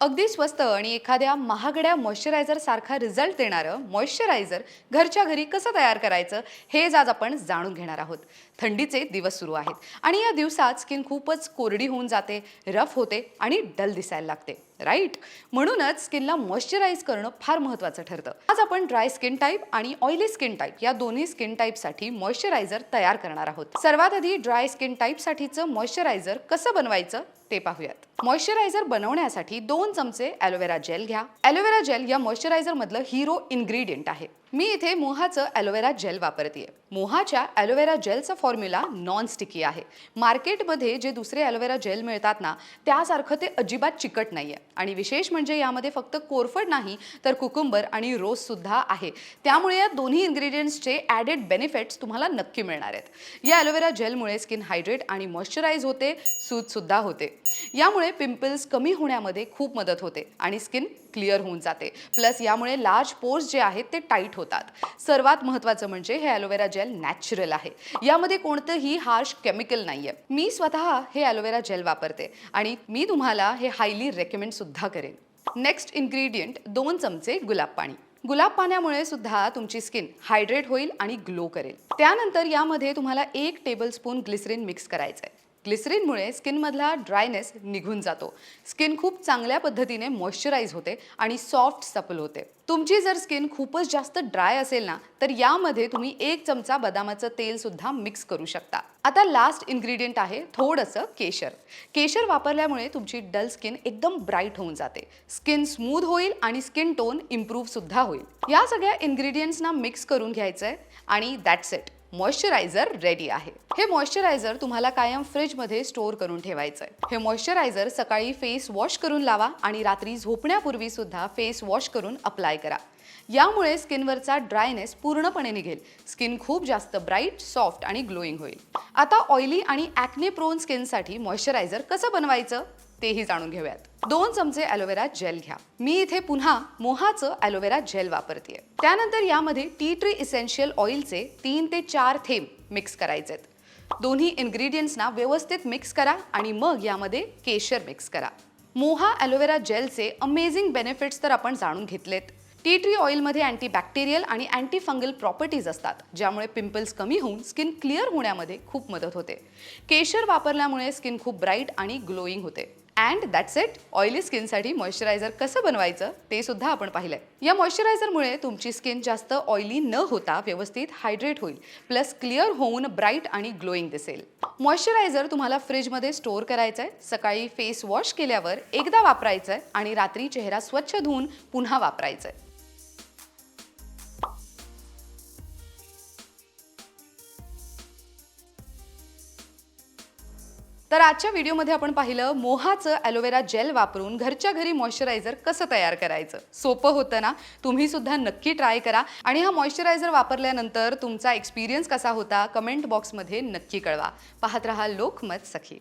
अगदी स्वस्त आणि एखाद्या महागड्या मॉइश्चरायझरसारखा रिझल्ट देणारं मॉइश्चरायझर घरच्या घरी कसं तयार करायचं हेच आज आपण जाणून घेणार आहोत. थंडीचे दिवस सुरू आहेत आणि या दिवसात स्किन खूपच कोरडी होऊन जाते रफ होते आणि डल दिसायला लागते. राईट? म्हणूनच स्किनला मॉइश्चराईज करणं फार महत्त्वाचं ठरतं. आज आपण ड्राय स्किन टाईप आणि ऑइली स्किन टाईप या दोन्ही स्किन टाईपसाठी मॉइश्चरायझर तयार करणार आहोत. सर्वात आधी ड्राय स्किन टाईपसाठीचं मॉइश्चरायझर कसं बनवायचं ते पाहूयात. मॉइश्चरायझर बनवण्यासाठी दोन चमचे ॲलोवेरा जेल घ्या. ॲलोवेरा जेल या मॉइश्चरायझरमधलं हिरो इन्ग्रेडियंट आहे. मी इथे मोहाचं ॲलोवेरा जेल वापरते मोहाच्या ॲलोवेरा जेलचा फॉर्म्युला नॉन स्टिकी आहे. मार्केटमध्ये जे दुसरे ॲलोवेरा जेल मिळतात ना त्यासारखं ते अजिबात चिकट नाही आहे आणि विशेष म्हणजे यामध्ये फक्त कोरफड नाही तर कुकुंबर आणि रोज सुद्धा आहे. त्यामुळे या दोन्ही इन्ग्रेडियंट्सचे ॲडेड बेनिफिट्स तुम्हाला नक्की मिळणार आहेत. या ॲलोवेरा जेलमुळे स्किन हायड्रेट आणि मॉइश्चराईज होते सूतसुद्धा होते. यामुळे पिंपल्स कमी होण्यामध्ये खूप मदत होते आणि स्किन क्लिअर होऊन जाते. प्लस यामुळे लार्ज पोर्स जे आहेत ते टाईट होतात. सर्वात महत्त्वाचं म्हणजे हे ॲलोवेरा जेल नॅचरल आहे. यामध्ये कोणतंही हार्श केमिकल नाही आहे मी स्वतः हे ॲलोवेरा जेल वापरते आणि मी तुम्हाला हे हायली रेकमेंड सुद्धा करेन. नेक्स्ट इन्ग्रेडियंट दोन चमचे गुलाब पाणी. गुलाब पाण्यामुळे सुद्धा तुमची स्किन हायड्रेट होईल आणि ग्लो करेल. त्यानंतर यामध्ये तुम्हाला एक टेबलस्पून ग्लिसरीन मिक्स करायचं आहे ग्लिसरीनमुळे स्किनमधला ड्रायनेस निघून जातो. स्किन खूप चांगल्या पद्धतीने मॉइश्चराईज होते आणि सॉफ्ट सपल होते. तुमची जर स्किन खूपच जास्त ड्राय असेल ना तर यामध्ये तुम्ही एक चमचा बदामाचं तेल सुद्धा मिक्स करू शकता. आता लास्ट इन्ग्रेडियंट आहे थोडंसं केशर. केशर वापरल्यामुळे तुमची डल स्किन एकदम ब्राईट होऊन जाते. स्किन स्मूथ होईल आणि स्किन टोन इम्प्रूव्ह सुद्धा होईल. या सगळ्या इन्ग्रेडियंट्सना मिक्स करून घ्यायचं आहे आणि दॅट्स इट मॉइश्चरायझर रेडी आहे. हे मॉइश्चरायझर तुम्हाला कायम फ्रीजमध्ये स्टोअर करून ठेवायचं आहे हे मॉइश्चरायझर सकाळी फेस वॉश करून लावा आणि रात्री झोपण्यापूर्वी सुद्धा फेस वॉश करून अप्लाय करा. यामुळे स्किनवरचा ड्रायनेस पूर्णपणे निघेल. स्किन खूप जास्त ब्राईट सॉफ्ट आणि ग्लोईंग होईल. आता ऑइली आणि ॲक्ने प्रोन स्किनसाठी मॉइश्चरायझर कसं बनवायचं तेही जाणून घेऊयात. दोन चमचे ॲलोवेरा जेल घ्या. मी इथे पुन्हा मोहाचं ॲलोवेरा जेल वापरते त्यानंतर यामध्ये टी ट्री इसेन्शियल ऑइलचे तीन ते चार थेंब मिक्स करायचे दोन्ही इन्ग्रेडियंट्सना व्यवस्थित मिक्स करा आणि मग यामध्ये केशर मिक्स करा. मोहा ॲलोवेरा जेलचे अमेझिंग बेनिफिट्स तर आपण जाणून घेतलेत. टी ट्री ऑइलमध्ये अँटीबॅक्टेरियल आणि अँटी फंगल प्रॉपर्टीज असतात ज्यामुळे पिंपल्स कमी होऊन स्किन क्लिअर होण्यामध्ये खूप मदत होते. केशर वापरल्यामुळे स्किन खूप ब्राईट आणि ग्लोईंग होते. अँड दॅट्स इट ऑइली स्किनसाठी मॉइश्चरायझर कसं बनवायचं ते सुद्धा आपण पाहिलंय. या मॉइश्चरायझरमुळे तुमची स्किन जास्त ऑइली न होता व्यवस्थित हायड्रेट होईल प्लस क्लिअर होऊन ब्राईट आणि ग्लोईंग दिसेल. मॉइश्चरायझर तुम्हाला फ्रीजमध्ये स्टोअर करायचं आहे सकाळी फेस वॉश केल्यावर एकदा वापरायचं आहे आणि रात्री चेहरा स्वच्छ धुवून पुन्हा वापरायचं आहे तर आजच्या व्हिडिओमध्ये आपण पाहिलं मोहाचं ॲलोवेरा जेल वापरून घरच्या घरी मॉइश्चरायझर कसं तयार करायचं? सोपं होतं ना? तुम्ही सुद्धा नक्की ट्राय करा. आणि हा मॉइश्चरायझर वापरल्यानंतर तुमचा एक्सपिरियन्स कसा होता? कमेंट बॉक्समध्ये नक्की कळवा. पाहत रहा लोकमत सखी.